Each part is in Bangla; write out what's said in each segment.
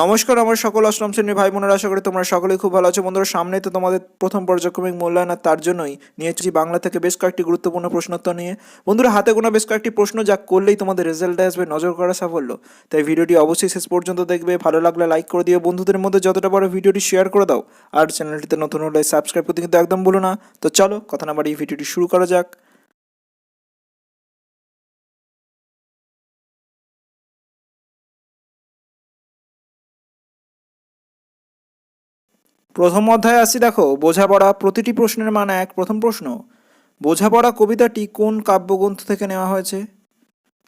নমস্কার, আমার সকল অষ্টম শ্রেণির ভাই বোনেরা আশা করি তোমরা সকলেই খুব ভালো আছো। বন্ধুরা সামনে তো তোমাদের প্রথম পর্যায়ক্রমিক মূল্যায়ন, আর তার জন্যই নিয়েছি বাংলা থেকে বেশ কয়েকটি গুরুত্বপূর্ণ প্রশ্নোত্তর নিয়ে। বন্ধুরা, হাতে গোনা বেশ কয়েকটি প্রশ্ন, যা করলেই তোমাদের রেজাল্টে আসবে, নজর করা সাফল্য। তাই ভিডিওটি অবশ্যই শেষ পর্যন্ত দেখবে, ভালো লাগলে লাইক করে দিও। বন্ধুদের মধ্যে যতটা পারো ভিডিওটি শেয়ার করে দাও। আর চ্যানেলটিতে নতুন হলে সাবস্ক্রাইব করতে কিন্তু একদম ভুলো না। তো চলো, কথা না বাড়িয়ে ভিডিওটি শুরু করা যাক। প্রথম অধ্যায়ে আসি, দেখো, বোঝাপড়া, প্রতিটি প্রশ্নের মান এক, প্রথম প্রশ্ন, বোঝাপড়া কবিতাটি কোন কাব্যগ্রন্থ থেকে নেওয়া হয়েছে?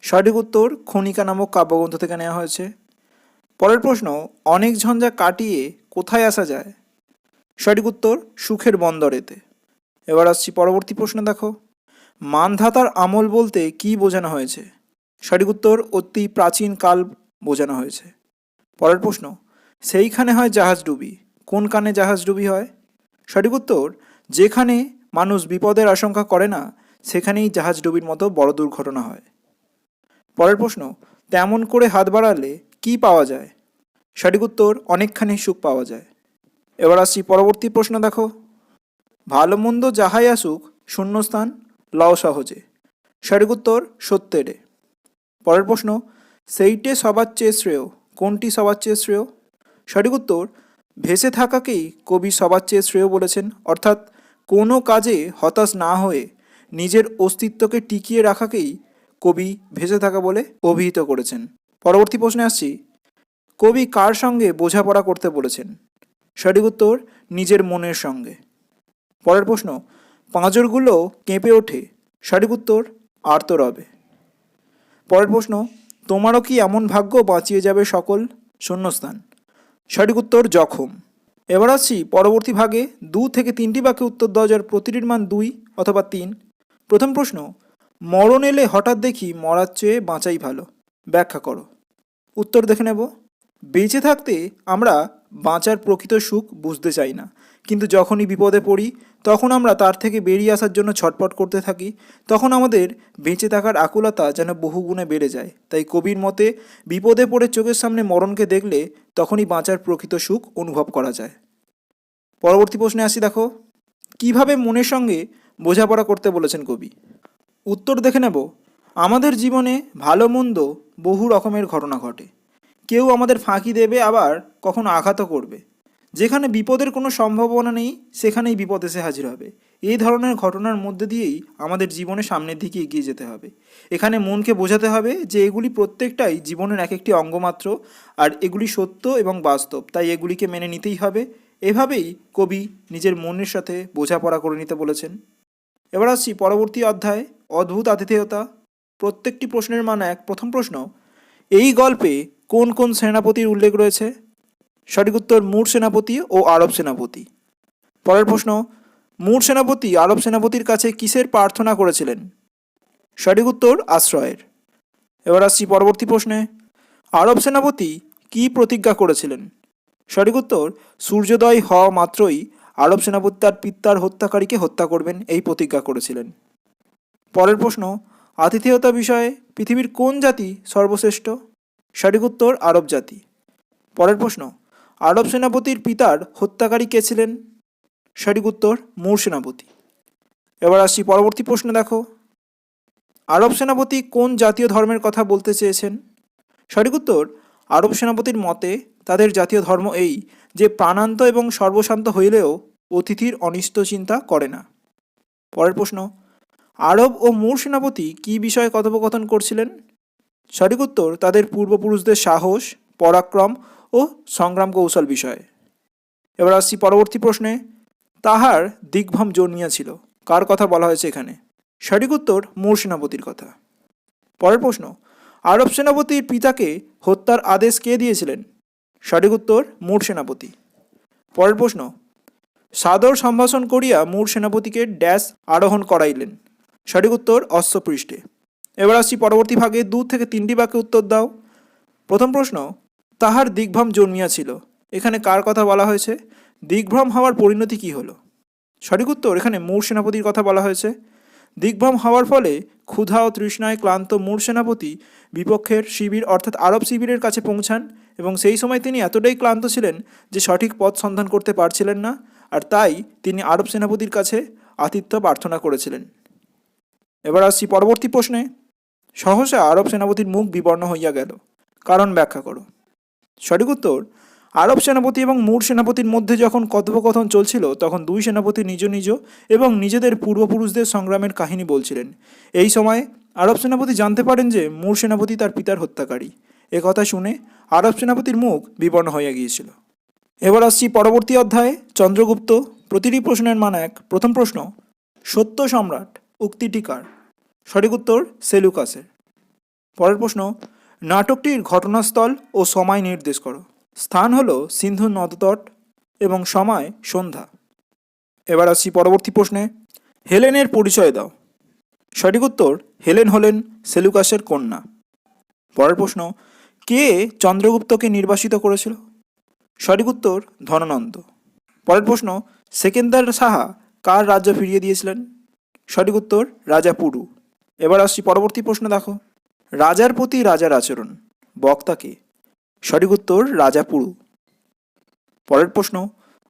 সঠিক উত্তর, খনিকা নামক কাব্যগ্রন্থ থেকে নেওয়া হয়েছে। পরের প্রশ্ন, অনেক ঝঞ্ঝা কাটিয়ে কোথায় আসা যায়? সঠিক উত্তর, সুখের বন্দরেতে। এবার আসছি পরবর্তী প্রশ্ন, দেখো, মানধাতার আমল বলতে কি বোঝানো হয়েছে? সঠিক উত্তর, অতি প্রাচীন কাল বোঝানো হয়েছে। পরের প্রশ্ন, সেইখানে হয় জাহাজ ডুবি কোন কানে জাহাজ ডুবি হয়? সঠিক উত্তর, যেখানে মানুষ বিপদের আশঙ্কা করে না, সেখানেই জাহাজ ডুবির মতো বড় দুর্ঘটনা হয়। পরের প্রশ্ন, তেমন করে হাত বাড়ালে কি পাওয়া যায়? সঠিক উত্তর, অনেকখানি সুখ পাওয়া যায়। এবার আসছি পরবর্তী প্রশ্ন দেখো। ভালো মন্দ যাহাই আসুক, শূন্যস্থান লও সহজে। সঠিক উত্তর, সত্যেরে। পরের প্রশ্ন, সেইটে সবার চেয়ে শ্রেয়, কোনটি সবার চেয়ে শ্রেয়? সঠিক উত্তর ভেসে থাকাকেই কবি সবার চেয়ে শ্রেয় বলেছেন। অর্থাৎ কোনো কাজে হতাশ না হয়ে নিজের অস্তিত্বকে টিকিয়ে রাখাকেই কবি ভেসে থাকা বলে অভিহিত করেছেন। পরবর্তী প্রশ্নে আসছি, কবি কার সঙ্গে বোঝাপড়া করতে বলেছেন? সঠিক উত্তর, নিজের মনের সঙ্গে। পরের প্রশ্ন, পাঁজরগুলো কেঁপে ওঠে। সঠিক উত্তর, আর্তরবে। পরের প্রশ্ন, তোমারও কি এমন ভাগ্য বাঁচিয়ে যাবে সকল শূন্যস্থান? সঠিক উত্তর জখম। এবার আসছি পরবর্তী ভাগে। দু থেকে তিনটি বাক্যে উত্তর দেওয়া যার প্রতিটির মান দুই অথবা তিন। প্রথম প্রশ্ন, মরণ এলে হঠাৎ দেখি মরার চেয়ে বাঁচাই ভালো। ব্যাখ্যা করো। উত্তর দেখে নেব। বেঁচে থাকতে আমরা বাঁচার প্রকৃত সুখ বুঝতে চাই না। কিন্তু যখনই বিপদে পড়ি তখন আমরা তার থেকে বেরিয়ে আসার জন্য ছটপট করতে থাকি। তখন আমাদের বেঁচে থাকার আকুলতা যেন বহুগুণে বেড়ে যায়। তাই কবির মতে, বিপদে পড়ে চোখের সামনে মরণকে দেখলে তখনই বাঁচার প্রকৃত সুখ অনুভব করা যায়। পরবর্তী প্রশ্নে আসি দেখো, কীভাবে মনের সঙ্গে বোঝাপড়া করতে বলেছেন কবি? উত্তর দেখে নেব, আমাদের জীবনে ভালো মন্দ বহু রকমের ঘটনা ঘটে। কেউ আমাদের ফাঁকি দেবে, আবার কখনো আঘাতও করবে। যেখানে বিপদের কোনো সম্ভাবনা নেই, সেখানেই বিপদ এসে হাজির হবে। এই ধরনের ঘটনার মধ্যে দিয়েই আমাদের জীবনে সামনের দিকে এগিয়ে যেতে হবে। এখানে মনকে বোঝাতে হবে যে এগুলি প্রত্যেকটাই জীবনের এক একটি অঙ্গমাত্র, আর এগুলি সত্য এবং বাস্তব। তাই এগুলিকে মেনে নিতেই হবে। এভাবেই কবি নিজের মনের সাথে বোঝাপড়া করে নিতে বলেছেন। এবার আসছি পরবর্তী অধ্যায়, অদ্ভুত আতিথেয়তা। প্রত্যেকটি প্রশ্নের মান এক। প্রথম প্রশ্ন, এই গল্পে কোন কোন সেনাপতির উল্লেখ রয়েছে? সঠিক উত্তর মুর সেনাপতি ও আরব সেনাপতি। পরের প্রশ্ন, মুর সেনাপতি আরব সেনাপতির কাছে কিসের প্রার্থনা করেছিলেন? সঠিক উত্তর আশ্রয়ের। এবার আসছি পরবর্তী প্রশ্নে, আরব সেনাপতি কি প্রতিজ্ঞা করেছিলেন? সঠিক উত্তর, সূর্যোদয় হওয়া মাত্রই আরব সেনাপতি তার পিতার হত্যাকারীকে হত্যা করবেন, এই প্রতিজ্ঞা করেছিলেন। পরের প্রশ্ন, আতিথেয়তা বিষয়ে পৃথিবীর কোন জাতি সর্বশ্রেষ্ঠ? সঠিক উত্তর, আরব জাতি। পরের প্রশ্ন আরব সেনাপতির পিতার হত্যাকারী কে ছিলেন? সঠিক উত্তর, মুর সেনাপতি। এবার আসছি পরবর্তী প্রশ্ন, দেখো। আরব সেনাপতি কোন জাতীয় ধর্মের কথা বলতে চেয়েছেন? সঠিক উত্তর, আরব সেনাপতির মতে তাদের জাতীয় ধর্ম এই যে প্রাণান্ত এবং সর্বশান্ত হইলেও অতিথির অনিষ্ট চিন্তা করে না। পরের প্রশ্ন, আরব ও মুর সেনাপতি কী বিষয়ে কথোপকথন করছিলেন? সঠিক উত্তর, তাদের পূর্বপুরুষদের সাহস, পরাক্রম ও সংগ্রাম কৌশল বিষয়ে। এবার আসছি পরবর্তী প্রশ্নে। তাহার দিগ্ভ্রম জন্মিয়াছিল কার কথা বলা হয়েছে এখানে? সঠিক উত্তর মুর সেনাপতির কথা। পরের প্রশ্ন, আরব সেনাপতির পিতাকে হত্যার আদেশ কে দিয়েছিলেন? সঠিক উত্তর মুর সেনাপতি। পরের প্রশ্ন, সাদর সম্ভাষণ করিয়া মুর সেনাপতিকে ড্যাশ আরোহণ করাইলেন। সঠিক উত্তর অশ্বপৃষ্ঠে। এবার আসছি পরবর্তী ভাগে দু থেকে তিনটি বাক্যে উত্তর দাও। প্রথম প্রশ্ন তাহার দিগ্ভ্রম জন্মিয়াছিল। এখানে কার কথা বলা হয়েছে? দিগ্ভ্রম হওয়ার পরিণতি কি হলো? সঠিক উত্তর এখানে মূর সেনাপতির কথা বলা হয়েছে। দিগ্ভ্রম হওয়ার ফলে ক্ষুধা ও তৃষ্ণায় ক্লান্ত মূর সেনাপতি বিপক্ষের শিবির অর্থাৎ আরব শিবিরের কাছে পৌঁছান এবং সেই সময় তিনি এতটাই ক্লান্ত ছিলেন যে সঠিক পথ সন্ধান করতে পারছিলেন না আর তাই তিনি আরব সেনাপতির কাছে আতিথ্য প্রার্থনা করেছিলেন। এবার আসছি পরবর্তী প্রশ্নে। সহসা আরব সেনাপতির মুখ বিবর্ণ হইয়া গেল। কারণ ব্যাখ্যা করো। সঠিক উত্তর, আরব সেনাপতি এবং মূর সেনাপতির মধ্যে যখন কথোপকথন চলছিল, তখন দুই সেনাপতি নিজ নিজ এবং নিজেদের পূর্বপুরুষদের সংগ্রামের কাহিনী বলছিলেন। এই সময় আরব সেনাপতি জানতে পারেন যে, মূর সেনাপতি তার পিতার হত্যাকারী। এ কথা শুনে আরব সেনাপতির মুখ বিবর্ণ হয়ে গিয়েছিল। এবার আসছি পরবর্তী অধ্যায়ে। চন্দ্রগুপ্ত, প্রতিটি প্রশ্নের মান এক। প্রথম প্রশ্ন, সত্য সম্রাট উক্তিটি কার? সঠিক উত্তর, সেলুকাসের। পরের প্রশ্ন নাটকটির ঘটনাস্থল ও সময় নির্দেশ করো। স্থান হলো সিন্ধু নদতট এবং সময় সন্ধ্যা। এবার আসছি পরবর্তী প্রশ্নে। হেলেনের পরিচয় দাও। সঠিক উত্তর, হেলেন হলেন সেলুকাসের কন্যা। পরের প্রশ্ন, কে চন্দ্রগুপ্তকে নির্বাসিত করেছিল? সঠিক উত্তর, ধনানন্দ। পরের প্রশ্ন, সেকেন্দার সাহা কার রাজ্য ফিরিয়ে দিয়েছিলেন? সঠিক উত্তর, রাজা পুরু। এবার আসছি পরবর্তী প্রশ্ন দেখো। রাজার প্রতি রাজার আচরণ। বক্তাকে সঠিক উত্তর, রাজা পুরু। পরের প্রশ্ন,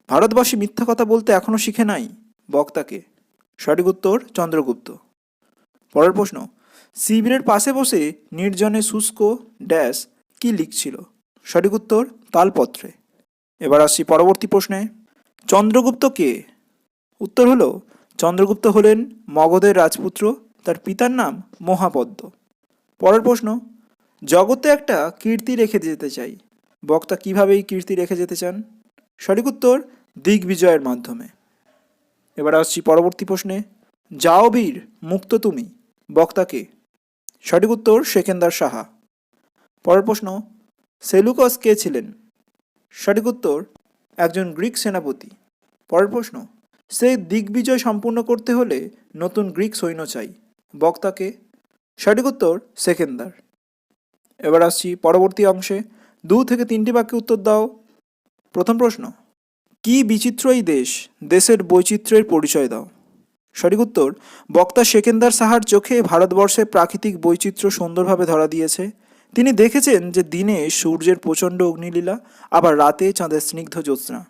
ভারতবাসী মিথ্যা কথা বলতে এখনও শিখে নাই? বক্তাকে সঠিক উত্তর, চন্দ্রগুপ্ত। পরের প্রশ্ন, শিবিরের পাশে বসে নির্জনে শুষ্ক ড্যাশ কি লিখছিল? সঠিক উত্তর, তালপত্রে। এবার আসছি পরবর্তী প্রশ্নে। চন্দ্রগুপ্ত কে? উত্তর হলো, চন্দ্রগুপ্ত হলেন মগধের রাজপুত্র, তার পিতার নাম মহাপদ্ম। পরের প্রশ্ন, জগতে একটা কীর্তি রেখে যেতে চাই। বক্তা কীভাবে এই কীর্তি রেখে যেতে চান? সঠিক উত্তর, দিগ্বিজয়ের মাধ্যমে। এবার আসছি পরবর্তী প্রশ্নে, যাও বীর, মুক্ত তুমি। বক্তাকে সঠিক উত্তর, সেকেন্দার সাহা। পরের প্রশ্ন, সেলুকস কে ছিলেন? সঠিক উত্তর, একজন গ্রিক সেনাপতি। পরের প্রশ্ন, সেই দিগ্বিজয় সম্পূর্ণ করতে হলে নতুন গ্রিক সৈন্য চাই। বক্তাকে সঠিক উত্তর সেকেন্দার। এবার আসছি পরবর্তী অংশে। দু থেকে তিনটি বাক্যে উত্তর দাও। প্রথম প্রশ্ন, কি বিচিত্র এই দেশ দেশের বৈচিত্র্যের পরিচয় দাও? সঠিক উত্তর, বক্তা সেকেন্দার সাহার চোখে ভারতবর্ষে প্রাকৃতিক বৈচিত্র্য সুন্দরভাবে ধরা দিয়েছে। তিনি দেখেছেন যে দিনে সূর্যের প্রচণ্ড অগ্নিলীলা, আবার রাতে চাঁদের স্নিগ্ধ জ্যোৎস্না।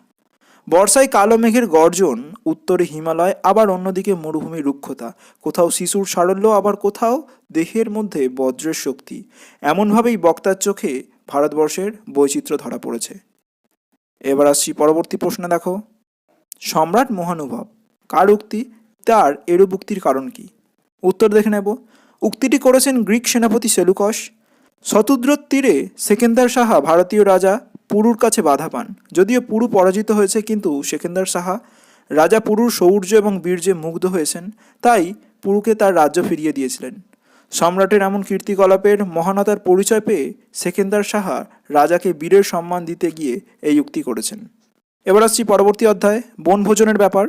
বর্ষায় কালো মেঘের গর্জন, উত্তরে হিমালয়, আবার অন্যদিকে মরুভূমির রুক্ষতা। কোথাও শিশুর সারল্য, আবার কোথাও দেহের মধ্যে বজ্রের শক্তি। এমনভাবেই বক্তার চোখে ভারতবর্ষের বৈচিত্র্য ধরা পড়েছে। এবার আসছি পরবর্তী প্রশ্ন দেখো। সম্রাট মহানুভব, কার উক্তি, তার এরূপ উক্তির কারণ কি? উত্তর দেখে নেব। উক্তিটি করেছেন গ্রিক সেনাপতি সেলুকস। শতুদ্রর তীরে সেকেন্দার সাহা, ভারতীয় রাজা পুরুর কাছে বাধা পান। যদিও পুরু পরাজিত হয়েছে, কিন্তু সেকেন্দার সাহা, রাজা পুরুর শৌর্য এবং বীর্যে মুগ্ধ হয়েছেন, তাই পুরুকে তার রাজ্য ফিরিয়ে দিয়েছিলেন। সম্রাটের এমন কীর্তিকলাপের মহানতার পরিচয় পেয়ে সেকেন্দার সাহা রাজাকে বীরের সম্মান দিতে গিয়ে এই উক্তি করেছেন। এবার আসছি পরবর্তী অধ্যায়, বনভোজনের ব্যাপার।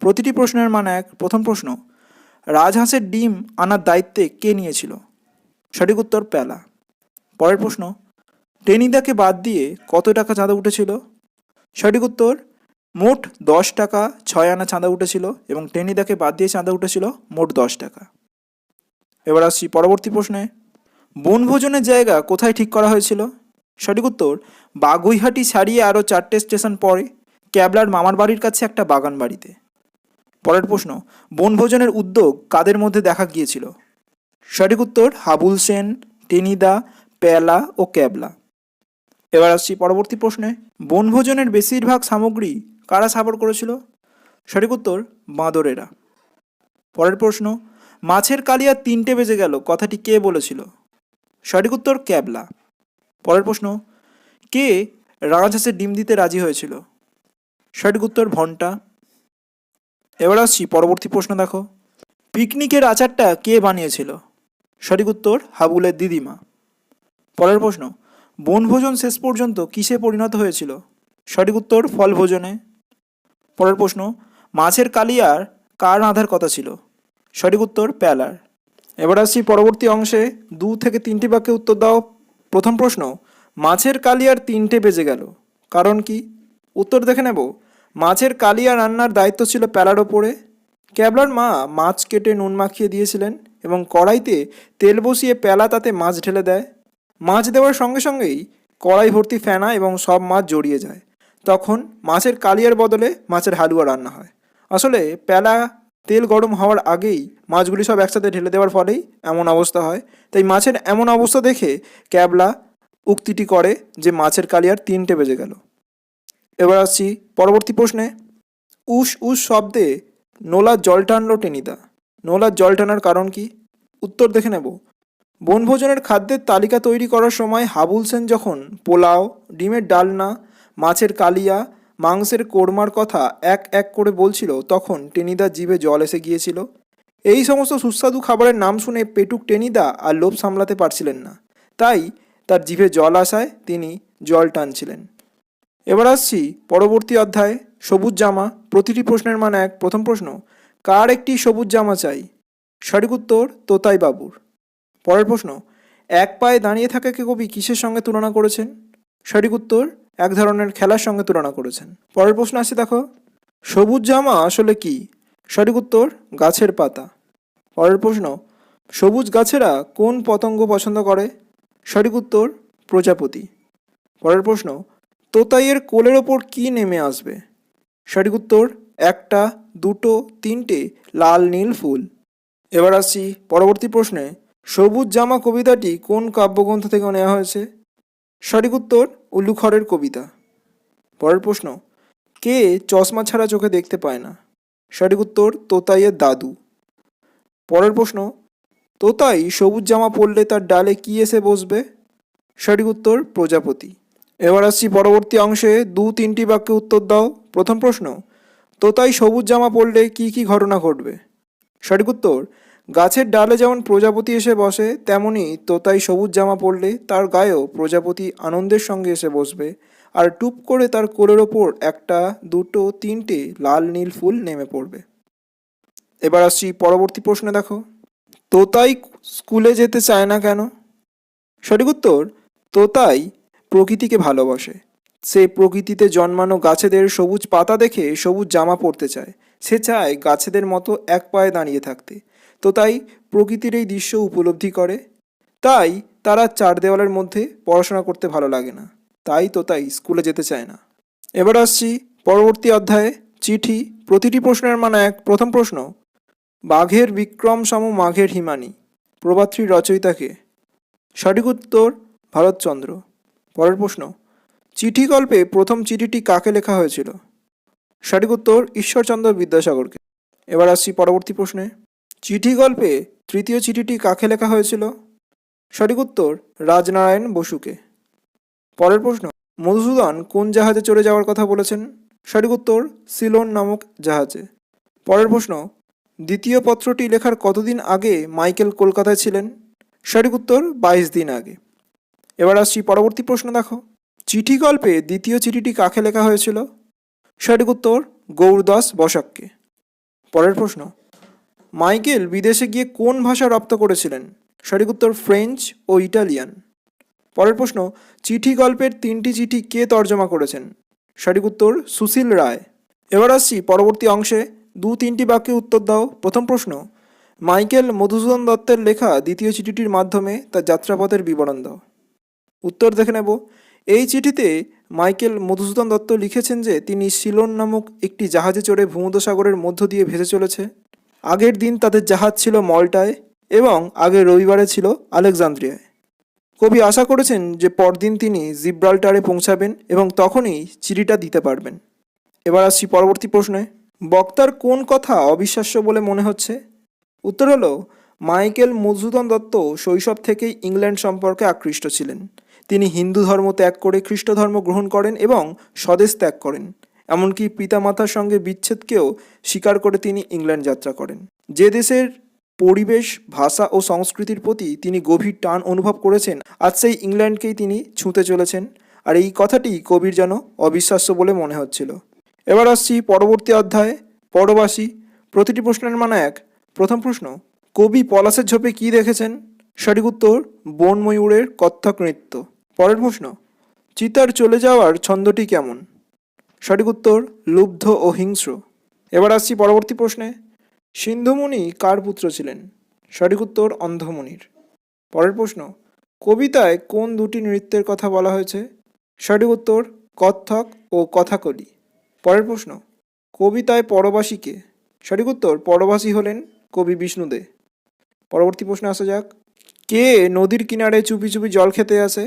প্রতিটি প্রশ্নের মান এক। প্রথম প্রশ্ন, রাজহাঁসের ডিম আনার দায়িত্বে কে নিয়েছিল? সঠিক উত্তর প্যালা পরের প্রশ্ন টেনিদাকে বাদ দিয়ে কত টাকা চাঁদা উঠেছিল? সঠিক উত্তর, মোট দশ টাকা ছয় আনা চাঁদা উঠেছিল এবং টেনিদাকে বাদ দিয়ে চাঁদা উঠেছিল মোট দশ টাকা। এবার আসছি পরবর্তী প্রশ্নে। বনভোজনের জায়গা কোথায় ঠিক করা হয়েছিল? সঠিক উত্তর, বাগুইহাটি ছাড়িয়ে আরও চারটে স্টেশন পরে ক্যাবলার মামার বাড়ির কাছে একটা বাগান বাড়িতে। পরের প্রশ্ন, বনভোজনের উদ্যোগ কাদের মধ্যে দেখা গিয়েছিল? সঠিক উত্তর, হাবুল সেন, টেনিদা পেলা ও ক্যাবলা। এবার আসছি পরবর্তী প্রশ্নে। বনভোজনের বেশিরভাগ সামগ্রী কারা সাবর করেছিল? সঠিক উত্তর, বাঁদরেরা। পরের প্রশ্ন, মাছের কালিয়া তিনটে বেজে গেল, কথাটি কে বলেছিল? সঠিক উত্তর, ক্যাবলা। পরের প্রশ্ন, কে রাজহাঁসের ডিম দিতে রাজি হয়েছিল? সঠিক উত্তর, ভন্টা। এবার আসছি পরবর্তী প্রশ্ন, দেখো। পিকনিকের আচারটা কে বানিয়েছিল? সঠিক উত্তর, হাবুলের দিদিমা। পরের প্রশ্ন বনভোজন শেষ পর্যন্ত কিসে পরিণত হয়েছিল? সঠিক উত্তর ফল ভোজনে পরের প্রশ্ন, মাছের কালিয়ার কার রাঁধার কথা ছিল? সঠিক উত্তর, প্যালার। এবার আসছি পরবর্তী অংশে, দু থেকে তিনটি বাক্যে উত্তর দাও। প্রথম প্রশ্ন, মাছের কালিয়ার তিনটে বেজে গেল। কারণ কি? উত্তর দেখে নেব। মাছের কালিয়া রান্নার দায়িত্ব ছিল প্যালার ওপরে। ক্যাবলার মা মাছ কেটে নুন মাখিয়ে দিয়েছিলেন এবং কড়াইতে তেল বসিয়ে প্যালা তাতে মাছ ঢেলে দেয়। মাছ দেওয়ার সঙ্গে সঙ্গেই কড়াই ভর্তি ফেনা এবং সব মাছ জড়িয়ে যায়। তখন মাছের কালিয়ার বদলে মাছের হালুয়া রান্না হয়। আসলে পেলা তেল গরম হওয়ার আগেই মাছগুলি সব একসাথে ঢেলে দেওয়ার ফলেই এমন অবস্থা হয়। তাই মাছের এমন অবস্থা দেখে ক্যাবলা উক্তিটি করে যে মাছের কালিয়ার তিনটে বেজে গেল। এবার আসছি পরবর্তী প্রশ্নে। উস উস শব্দে নোলার জল টানলো টেনিদা। নোলার জল টানার কারণ কি? উত্তর দেখে নেব। বনভোজনের খাদ্যের তালিকা তৈরি করার সময় হাবুল সেন যখন পোলাও, ডিমের ডালনা, মাছের কালিয়া, মাংসের কোরমার কথা এক এক করে বলছিল, তখন টেনিদা জিভে জল এসে গিয়েছিল। এই সমস্ত সুস্বাদু খাবারের নাম শুনে পেটুক টেনিদা আর লোভ সামলাতে পারছিলেন না। তাই তার জিভে জল আসায় তিনি জল টানছিলেন। এবার আসছি পরবর্তী অধ্যায়। সবুজ জামা, প্রতিটি প্রশ্নের মান এক। প্রথম প্রশ্ন, কার একটি সবুজ জামা চাই? সঠিক উত্তর, তোতাই বাবুর। পরের প্রশ্ন, এক পায়ে দাঁড়িয়ে থাকাকে কবি কিসের সঙ্গে তুলনা করেছেন? সঠিক উত্তর, এক ধরনের খেলার সঙ্গে তুলনা করেছেন। পরের প্রশ্ন আসছে দেখো, সবুজ জামা আসলে কি? সঠিক উত্তর, গাছের পাতা। পরের প্রশ্ন, সবুজ গাছেরা কোন পতঙ্গ পছন্দ করে? সঠিক উত্তর, প্রজাপতি। পরের প্রশ্ন, তোতাইয়ের কোলের ওপর কি নেমে আসবে? সঠিক উত্তর, একটা, দুটো, তিনটে লাল নীল ফুল। এবার আসছি পরবর্তী প্রশ্নে সবুজ জামা কবিতাটি কোন কাব্যগ্রন্থ থেকে নেওয়া হয়েছে? সঠিক উত্তর উল্লুখরের কবিতা। পরের প্রশ্ন, কে চশমা ছাড়া চোখে দেখতে পায় না? সঠিক উত্তর, তোতাইয়ের দাদু। পরের প্রশ্ন, তোতাই সবুজ জামা পরলে তার ডালে কি এসে বসবে? সঠিক উত্তর, প্রজাপতি। এবার আসছি পরবর্তী অংশে দু তিনটি বাক্যে উত্তর দাও। প্রথম প্রশ্ন, তোতাই সবুজ জামা পরলে কি কি ঘটনা ঘটবে? সঠিক উত্তর গাছের ডালে যেমন প্রজাপতি এসে বসে, তেমনি তোতাই সবুজ জামা পরলে তার গায়েও প্রজাপতি আনন্দের সঙ্গে এসে বসবে। আর টুপ করে তার কোলের ওপর একটা, দুটো, তিনটে লাল নীল ফুল নেমে পড়বে। এবার আসছি পরবর্তী প্রশ্নে দেখো। তোতাই স্কুলে যেতে চায় না কেন? সঠিক উত্তর, তোতাই প্রকৃতিকে ভালোবাসে। সে প্রকৃতিতে জন্মানো গাছেদের সবুজ পাতা দেখে সবুজ জামা পরতে চায়। সে চায় গাছেদের মতো এক পায়ে দাঁড়িয়ে থাকতে। তো তাই প্রকৃতির এই দৃশ্য উপলব্ধি করে। তাই তারা চার দেওয়ালের মধ্যে পড়াশোনা করতে ভালো লাগে না। তাই তো তাই স্কুলে যেতে চায় না। এবার আসছি পরবর্তী অধ্যায়ে, চিঠি, প্রতিটি প্রশ্নের মান এক। প্রথম প্রশ্ন, বাঘের বিক্রম সম মাঘের হিমানি। প্রভাত্রী রচয়িতাকে। সঠিক উত্তর, ভারতচন্দ্র। পরের প্রশ্ন, চিঠি গল্পে প্রথম চিঠিটি কাকে লেখা হয়েছিল? সঠিক উত্তর, ঈশ্বরচন্দ্র বিদ্যাসাগরকে। এবার আসছি পরবর্তী প্রশ্নে। চিঠি গল্পে তৃতীয় চিঠিটি কাকে লেখা হয়েছিল? সঠিক উত্তর, রাজনারায়ণ বসুকে। পরের প্রশ্ন, মধুসূদন কোন জাহাজে চড়ে যাওয়ার কথা বলেছেন? সঠিক উত্তর, সিলোন নামক জাহাজে। পরের প্রশ্ন, দ্বিতীয় পত্রটি লেখার কতদিন আগে মাইকেল কলকাতায় ছিলেন? সঠিক উত্তর, বাইশ দিন আগে। এবার আসছি পরবর্তী প্রশ্ন দেখো। চিঠি গল্পে দ্বিতীয় চিঠিটি কাকে লেখা হয়েছিল? সঠিক উত্তর, গৌরদাস বসাককে। পরের প্রশ্ন মাইকেল বিদেশে গিয়ে কোন ভাষা রপ্ত করেছিলেন? সঠিক উত্তর ফ্রেঞ্চ ও ইটালিয়ান। পরের প্রশ্ন, চিঠি গল্পের তিনটি চিঠি কে তর্জমা করেছেন? সঠিক উত্তর, সুশীল রায়। এবার আসছি পরবর্তী অংশে। দু তিনটি বাক্যে উত্তর দাও। প্রথম প্রশ্ন, মাইকেল মধুসূদন দত্তের লেখা দ্বিতীয় চিঠিটির মাধ্যমে তার যাত্রাপথের বিবরণ দাও। উত্তর দেখে নেব। এই চিঠিতে মাইকেল মধুসূদন দত্ত লিখেছেন যে, তিনি সিলন নামক একটি জাহাজে চড়ে ভূমধ্যসাগরের মধ্য দিয়ে ভেসে চলেছে। আগের দিন তাদের জাহাজ ছিল মল্টায় এবং আগের রবিবারে ছিল আলেকজান্দ্রিয়ায়। কবি আশা করেছেন যে পরদিন তিনি জিব্রাল্টারে পৌঁছাবেন এবং তখনই চিঠিটা দিতে পারবেন। এবার আসছি পরবর্তী প্রশ্নে। বক্তার কোন কথা অবিশ্বাস্য বলে মনে হচ্ছে? উত্তর হলো, মাইকেল মধুসূদন দত্ত শৈশব থেকেই ইংল্যান্ড সম্পর্কে আকৃষ্ট ছিলেন। তিনি হিন্দু ধর্ম ত্যাগ করে খ্রিস্ট ধর্ম গ্রহণ করেন এবং স্বদেশ ত্যাগ করেন। এমনকি পিতামাতার সঙ্গে বিচ্ছেদকেও স্বীকার করে তিনি ইংল্যান্ড যাত্রা করেন। যে দেশের পরিবেশ, ভাষা ও সংস্কৃতির প্রতি তিনি গভীর টান অনুভব করেছেন, আজ সেই ইংল্যান্ডকেই তিনি ছুঁতে চলেছেন। আর এই কথাটি কবির যেন অবিশ্বাস্য বলে মনে হচ্ছিল। এবার আসছি পরবর্তী অধ্যায়ে। পরবাসী, প্রতিটি প্রশ্নের মানে এক। প্রথম প্রশ্ন, কবি পলাশের ঝোপে কি দেখেছেন? সঠিক উত্তর বন ময়ূরের কত্থক নৃত্য। পরের প্রশ্ন, চিতার চলে যাওয়ার ছন্দটি কেমন? সঠিক উত্তর লুব্ধ ও হিংস্র। এবার আসছি পরবর্তী প্রশ্নে। সিন্ধুমুনি কার পুত্র ছিলেন? সঠিক উত্তর অন্ধমুনির পরের প্রশ্ন, কবিতায় কোন দুটি নৃত্যের কথা বলা হয়েছে? সঠিক উত্তর কত্থক ও কথাকলি। পরের প্রশ্ন, কবিতায় পরবাসীকে সঠিক উত্তর, পরবাসী হলেন কবি বিষ্ণুদে পরবর্তী প্রশ্ন আসা যাক, কে নদীর কিনারে চুপি চুপি জল খেতে আসে?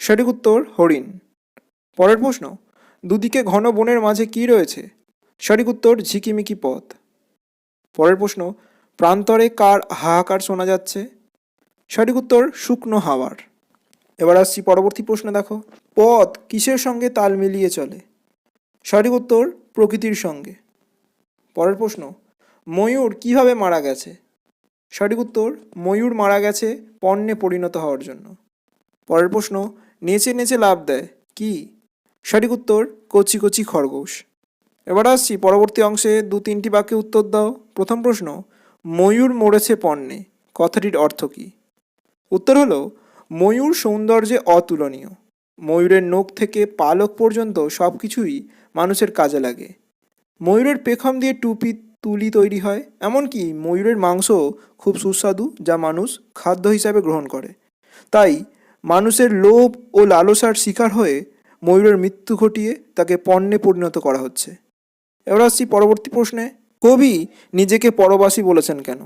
সঠিক উত্তর হরিণ। পরের প্রশ্ন দুদিকে ঘন বনের মাঝে কি রয়েছে? সঠিক উত্তর, ঝিকিমিকি পথ। পরের প্রশ্ন, প্রান্তরে কার হাহাকার শোনা যাচ্ছে? সঠিক উত্তর, শুকনো হাওয়ার। এবার আসছি পরবর্তী প্রশ্ন, দেখো। পথ কিসের সঙ্গে তাল মিলিয়ে চলে? সঠিক উত্তর, প্রকৃতির সঙ্গে। পরের প্রশ্ন, ময়ূর কীভাবে মারা গেছে? সঠিক উত্তর, ময়ূর মারা গেছে পণ্যে পরিণত হওয়ার জন্য। পরের প্রশ্ন, নেচে নেচে লাভ দেয়, কি? সঠিক উত্তর, কচি কচি খরগোশ। এবার আসছি পরবর্তী অংশে দু তিনটি বাক্যে উত্তর দাও। প্রথম প্রশ্ন, ময়ূর মরেছে পণ্যে, কথাটির অর্থ কী? উত্তর হলো, ময়ূর সৌন্দর্যে অতুলনীয়। ময়ূরের নখ থেকে পালক পর্যন্ত সব কিছুই মানুষের কাজে লাগে। ময়ূরের পেখম দিয়ে টুপি, তুলি তৈরি হয়, এমনকি ময়ূরের মাংস খুব সুস্বাদু, যা মানুষ খাদ্য হিসাবে গ্রহণ করে। তাই মানুষের লোভ ও লালসার শিকার হয়ে ময়ূরের মৃত্যু ঘটিয়ে তাকে পণ্যে পরিণত করা হচ্ছে। এবার আসছি পরবর্তী প্রশ্নে। কবি নিজেকে পরবাসী বলেছেন কেন?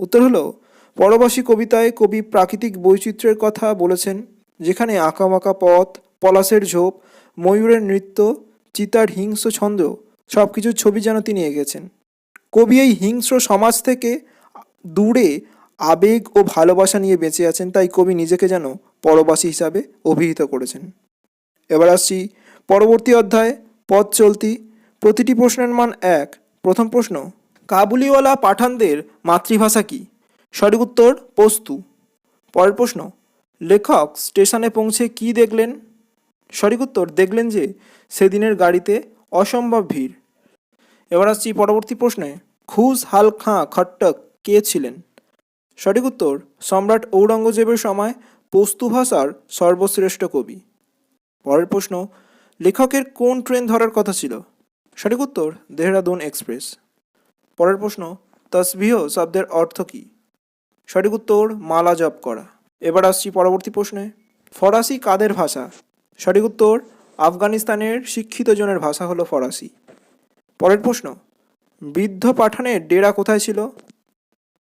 উত্তর হলো, পরবাসী কবিতায় কবি প্রাকৃতিক বৈচিত্র্যের কথা বলেছেন, যেখানে আঁকাবাঁকা পথ, পলাশের ঝোপ, ময়ূরের নৃত্য, চিতার হিংস্র ছন্দ সব কিছুর ছবি যেন তিনি এঁকেছেন। কবি এই হিংস্র সমাজ থেকে দূরে আবেগ ও ভালোবাসা নিয়ে বেঁচে আছেন, তাই কবি নিজেকে যেন পরবাসী হিসাবে অভিহিত করেছেন। এবার আসছি পরবর্তী অধ্যায়, পথ চলতি। প্রতিটি প্রশ্নের মান এক। প্রথম প্রশ্ন, কাবুলিওয়ালা পাঠানদের মাতৃভাষা কি? সঠিক উত্তর, পস্তু। পরের প্রশ্ন, লেখক স্টেশনে পৌঁছে কি দেখলেন? সঠিক উত্তর, দেখলেন যে সেদিনের গাড়িতে অসম্ভব ভিড়। এবার আসছি পরবর্তী প্রশ্নে খুস হাল খাঁ খট্টক কে ছিলেন? সঠিক উত্তর, সম্রাট ঔরঙ্গজেবের সময় পস্তু ভাষার সর্বশ্রেষ্ঠ কবি। পরের প্রশ্ন, লেখকের কোন ট্রেন ধরার কথা ছিল? সঠিক উত্তর, দেহরাদুন এক্সপ্রেস। পরের প্রশ্ন, তসবিহ শব্দের অর্থ কী? সঠিক উত্তর, মালা জপ করা। এবার আসছি পরবর্তী প্রশ্নে। ফরাসি কাদের ভাষা? সঠিক উত্তর, আফগানিস্তানের শিক্ষিত জনের ভাষা হলো ফরাসি। পরের প্রশ্ন, বৃদ্ধ পাঠানের ডেরা কোথায় ছিল?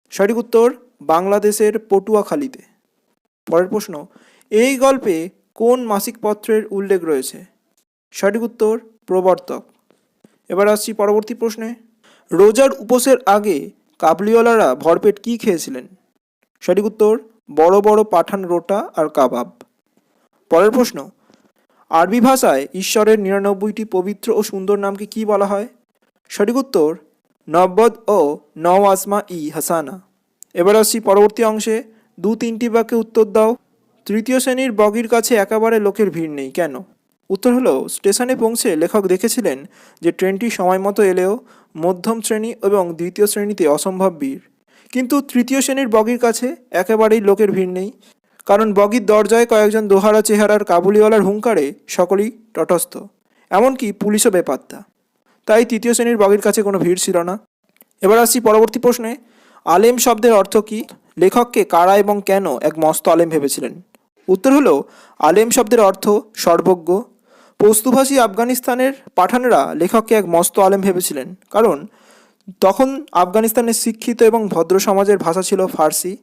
সঠিক উত্তর, বাংলাদেশের পটুয়াখালীতে। পরের প্রশ্ন, এই গল্পে কোন মাসিক পত্রের উল্লেখ রয়েছে? সঠিক উত্তর, প্রবর্তক। এবার আসছি পরবর্তী প্রশ্নে। রোজার উপোসের আগে কাবলিওয়ালারা ভরপেট কী খেয়েছিলেন? সঠিক উত্তর, বড় বড় পাঠান রোটা আর কাবাব। পরের প্রশ্ন, আরবি ভাষায় ঈশ্বরের নিরানব্বইটি পবিত্র ও সুন্দর নামকে কি বলা হয়? সঠিক উত্তর নব্বদ ও নও আসমা ই হাসানা। এবার আসছি পরবর্তী অংশে। দু তিনটি বাক্যে উত্তর দাও। তৃতীয় শ্রেণির বগির কাছে একেবারে লোকের ভিড় নেই। কেন? উত্তর হলো, স্টেশনে পৌঁছে লেখক দেখেছিলেন যে ট্রেনটি সময় মতো এলেও মধ্যম শ্রেণি এবং দ্বিতীয় শ্রেণীতে অসম্ভব ভিড়। কিন্তু তৃতীয় শ্রেণির বগির কাছে একেবারেই লোকের ভিড় নেই, কারণ বগির দরজায় কয়েকজন দোহারা চেহারার কাবুলিওয়ালার হুঙ্কারে সকলেই তটস্থ, এমনকি পুলিশও বেপাত্তা। তাই তৃতীয় শ্রেণির বগির কাছে কোনো ভিড় ছিল না। এবার আসছি পরবর্তী প্রশ্নে, আলেম শব্দের অর্থ কী? লেখককে কারা এবং কেন এক মস্ত আলেম ভেবেছিলেন? উত্তর হলো, আলেম শব্দের অর্থ সর্বজ্ঞ। পস্তুভাষী আফগানিস্তানের পাঠানরা লেখককে এক মস্ত আলেম ভেবেছিলেন, কারণ তখন আফগানিস্তানের শিক্ষিত এবং ভদ্র সমাজের ভাষা ছিল ফার্সি।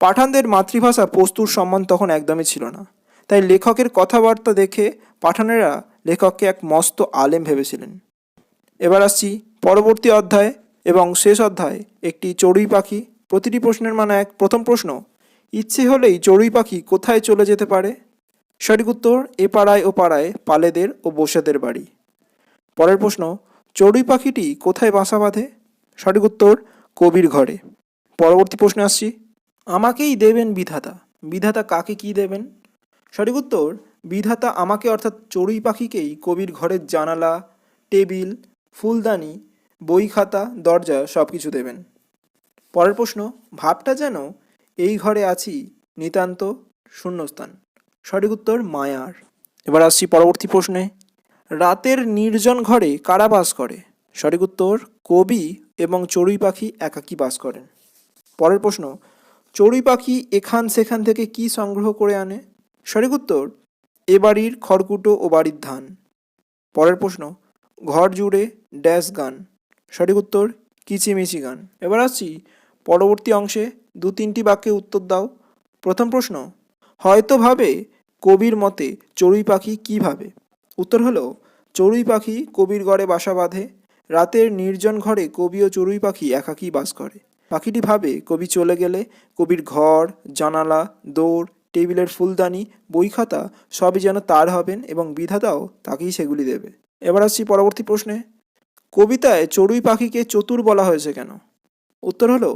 পাঠানদের মাতৃভাষা পস্তুর সম্মান তখন একদমই ছিল না। তাই লেখকের কথাবার্তা দেখে পাঠানেরা লেখককে এক মস্ত আলেম ভেবেছিলেন। এবার আসছি পরবর্তী অধ্যায় এবং শেষ অধ্যায় একটি চড়ুই পাখি। প্রতিটি প্রশ্নের মানে এক প্রথম প্রশ্ন ইচ্ছে হলেই চড়ুই পাখি কোথায় চলে যেতে পারে? সঠিক উত্তর, এ পাড়ায় ও পাড়ায়, পালেদের ও বসেদের বাড়ি। পরের প্রশ্ন, চড়ুই পাখিটি কোথায় বাসা বাঁধে? সঠিক উত্তর, কবির ঘরে। পরবর্তী প্রশ্নে আসছি। আমাকেই দেবেন বিধাতা। বিধাতা কাকে কি দেবেন? সঠিক উত্তর, বিধাতা আমাকে অর্থাৎ চড়ুই পাখিকেই কবির ঘরের জানালা, টেবিল, ফুলদানি বই খাতা দরজা সব কিছু দেবেন। পরের প্রশ্ন, ভাবটা যেন এই ঘরে আছি নিতান্ত শূন্যস্থান। সঠিক উত্তর মায়ার। এবার আসছি পরবর্তী প্রশ্নে। রাতের নির্জন ঘরে কারা বাস করে? সঠিক উত্তর, কবি এবং চড়ুই পাখি একাকী বাস করেন। পরের প্রশ্ন, চড়ুই পাখি এখান সেখান থেকে কি সংগ্রহ করে আনে? সঠিক উত্তর, এ বাড়ির খড়কুটো ও বাড়ির ধান। পরের প্রশ্ন, ঘর জুড়ে ড্যাশ গান। সঠিক উত্তর, কিচিমিচি গান। এবার আসছি পরবর্তী অংশে। দু তিনটি বাক্যে উত্তর দাও। প্রথম প্রশ্ন, হয়তো ভাবে কবির মতে চড়ুই পাখি কী ভাবে? উত্তর হলো, চড়ুই পাখি কবির ঘরে বাসা বাঁধে, রাতের নির্জন ঘরে কবি ও চড়ুই পাখি একাকী বাস করে। পাখিটি ভাবে কবি চলে গেলে কবির ঘর, জানালা, দৌড়, টেবিলের ফুলদানি, বই খাতা সবই যেন তার হবেন এবং বিধাতাও তাকেই সেগুলি দেবে। এবার আসছি পরবর্তী প্রশ্নে, কবিতায় চড়ুই পাখিকে চতুর বলা হয়েছে কেন? উত্তর হলো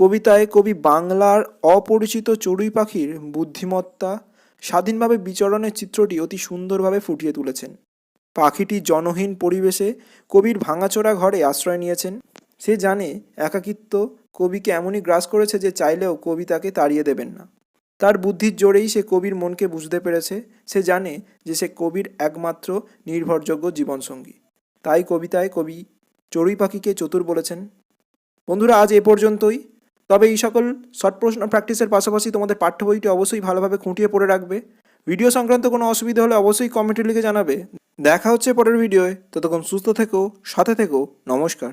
কবিতায় কবি বাংলার অপরিচিত চড়ুই পাখির বুদ্ধিমত্তা, স্বাধীনভাবে বিচরণের চিত্রটি অতি সুন্দরভাবে ফুটিয়ে তুলেছেন। পাখিটি জনহীন পরিবেশে কবির ভাঙাচোরা ঘরে আশ্রয় নিয়েছেন। সে জানে একাকিত্ব কবিকে এমনই গ্রাস করেছে যে চাইলেও কবি তাকে তাড়িয়ে দেবেন না। তার বুদ্ধির জোরেই সে কবির মনকে বুঝতে পেরেছে। সে জানে যে সে কবির একমাত্র নির্ভরযোগ্য জীবনসঙ্গী। তাই কবিতায় কবি চড়ুই পাখিকে চতুর বলেছেন। বন্ধুরা, আজ এ পর্যন্তই। তবে এই সকল শর্ট প্রশ্ন প্র্যাকটিসের পাশাপাশি তোমাদের পাঠ্য বইটি অবশ্যই ভালোভাবে খুঁটিয়ে পড়ে রাখবে। ভিডিও সংক্রান্ত কোনো অসুবিধা হলে অবশ্যই কমেন্টে লিখে জানাবে। দেখা হচ্ছে পরের ভিডিওয়ে ততক্ষণ সুস্থ থেকো, সাথে থেকো। নমস্কার।